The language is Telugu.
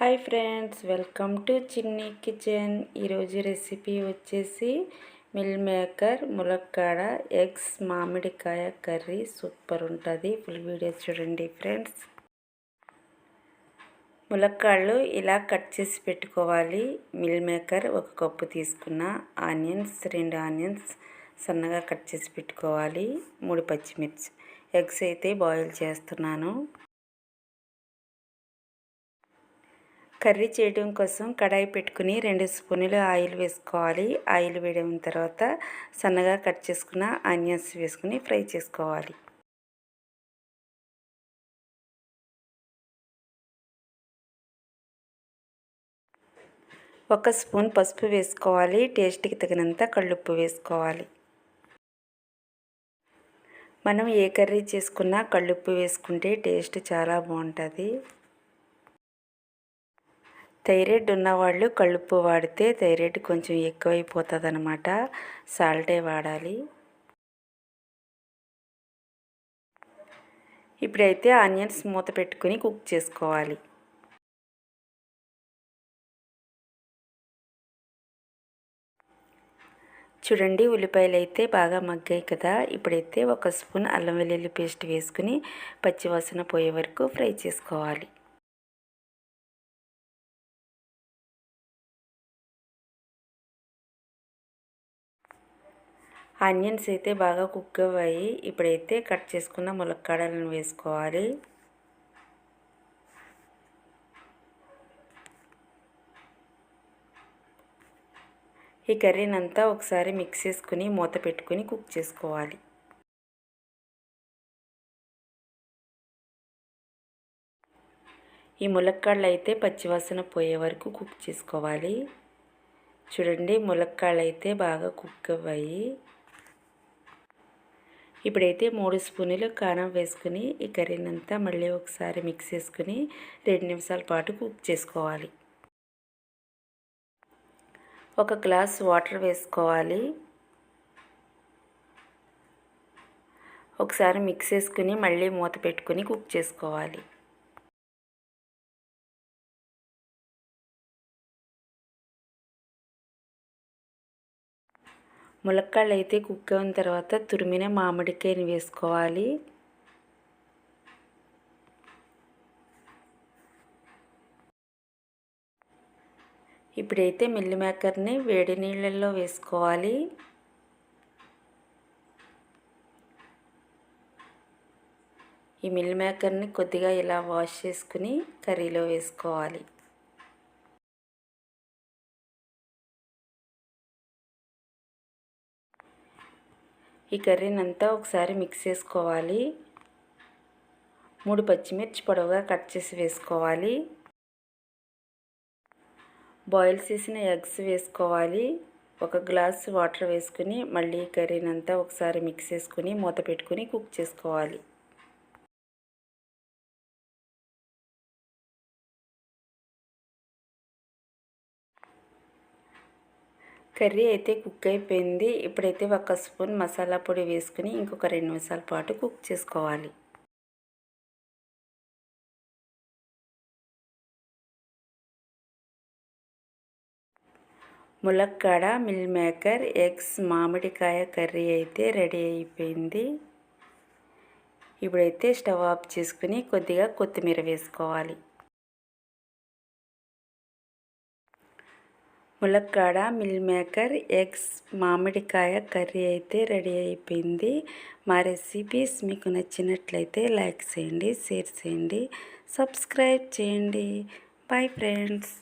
Hi friends welcome to Chinni kitchen. ఈరోజు రెసిపీ వచ్చేసి మిల్ మేకర్ ములక్కాడ ఎగ్స్ మామిడికాయ కర్రీ. సూపర్ ఉంటుంది. ఫుల్ వీడియో చూడండి ఫ్రెండ్స్. ములక్కాళ్ళు ఇలా కట్ చేసి పెట్టుకోవాలి. మిల్ మేకర్ ఒక కప్పు తీసుకున్న ఆనియన్స్ రెండు ఆనియన్స్ సన్నగా కట్ చేసి పెట్టుకోవాలి. మూడు పచ్చిమిర్చి. ఎగ్స్ అయితే బాయిల్ చేస్తున్నాను. కర్రీ చేయడం కోసం కడాయి పెట్టుకుని రెండు స్పూన్లు ఆయిల్ వేసుకోవాలి. ఆయిల్ వేయడం తర్వాత సన్నగా కట్ చేసుకున్న ఆనియన్స్ వేసుకుని ఫ్రై చేసుకోవాలి. ఒక స్పూన్ పసుపు వేసుకోవాలి. టేస్ట్కి తగినంత కళ్ళుప్పు వేసుకోవాలి. మనం ఏ కర్రీ చేసుకున్నా కళ్ళుప్పు వేసుకుంటే టేస్ట్ చాలా బాగుంటుంది. థైరాయిడ్ ఉన్నవాళ్ళు కళ్ళుప్పు వాడితే థైరాయిడ్ కొంచెం ఎక్కువైపోతుంది అనమాట సాల్టే వాడాలి. ఇప్పుడైతే ఆనియన్స్ మూత పెట్టుకుని కుక్ చేసుకోవాలి. చూడండి ఉల్లిపాయలు అయితే బాగా మగ్గాయి కదా. ఇప్పుడైతే ఒక స్పూన్ అల్లం వెల్లుల్లి పేస్ట్ వేసుకుని పచ్చివాసన పోయే వరకు ఫ్రై చేసుకోవాలి. ఆనియన్స్ అయితే బాగా కుక్ అవ్వాయి ఇప్పుడైతే కట్ చేసుకున్న ములక్కాడలను వేసుకోవాలి. ఈ కర్రీని అంతా ఒకసారి మిక్స్ చేసుకుని మూత పెట్టుకుని కుక్ చేసుకోవాలి. ఈ ములక్కాడలు అయితే పచ్చివాసన పోయే వరకు కుక్ చేసుకోవాలి. చూడండి ములక్కాడలు అయితే బాగా కుక్ అవ్వాయి ఇప్పుడైతే మూడు స్పూన్లు కారం వేసుకుని ఈ కర్రీనంతా మళ్ళీ ఒకసారి మిక్స్ చేసుకుని రెండు నిమిషాల పాటు కుక్ చేసుకోవాలి. ఒక గ్లాస్ వాటర్ వేసుకోవాలి. ఒకసారి మిక్స్ చేసుకుని మళ్ళీ మూత పెట్టుకుని కుక్ చేసుకోవాలి. ములక్కాళ్ళు అయితే కుక్ అయిన తర్వాత తురిమిన మామిడికాయని వేసుకోవాలి. ఇప్పుడైతే మిల్లి మేకర్ని వేడి నీళ్ళల్లో వేసుకోవాలి. ఈ మిల్ మేకర్ని కొద్దిగా ఇలా వాష్ చేసుకుని కర్రీలో వేసుకోవాలి. ఈ కర్రీని అంతా ఒకసారి మిక్స్ చేసుకోవాలి. మూడు పచ్చిమిర్చి పొడవుగా కట్ చేసి వేసుకోవాలి. బాయిల్ చేసిన ఎగ్స్ వేసుకోవాలి. ఒక గ్లాస్ వాటర్ వేసుకుని మళ్ళీ కర్రీని అంతా ఒకసారి మిక్స్ చేసుకుని మూత పెట్టుకుని కుక్ చేసుకోవాలి. కర్రీ అయితే కుక్ అయిపోయింది. ఇప్పుడైతే ఒక స్పూన్ మసాలా పొడి వేసుకుని ఇంకొక రెండు నిమిషాల పాటు కుక్ చేసుకోవాలి. ములక్కాడ మిల్ మేకర్ ఎగ్స్ మామిడికాయ కర్రీ అయితే రెడీ అయిపోయింది. ఇప్పుడైతే స్టవ్ ఆఫ్ చేసుకుని కొద్దిగా కొత్తిమీర వేసుకోవాలి. ములక్కాడ మిల్ మేకర్ ఎగ్స్ మామిడికాయ కర్రీ అయితే రెడీ అయిపోయింది. మా రెసిపీస్ మీకు నచ్చినట్లయితే లైక్ చేయండి షేర్ చేయండి సబ్స్క్రైబ్ చేయండి. Bye friends.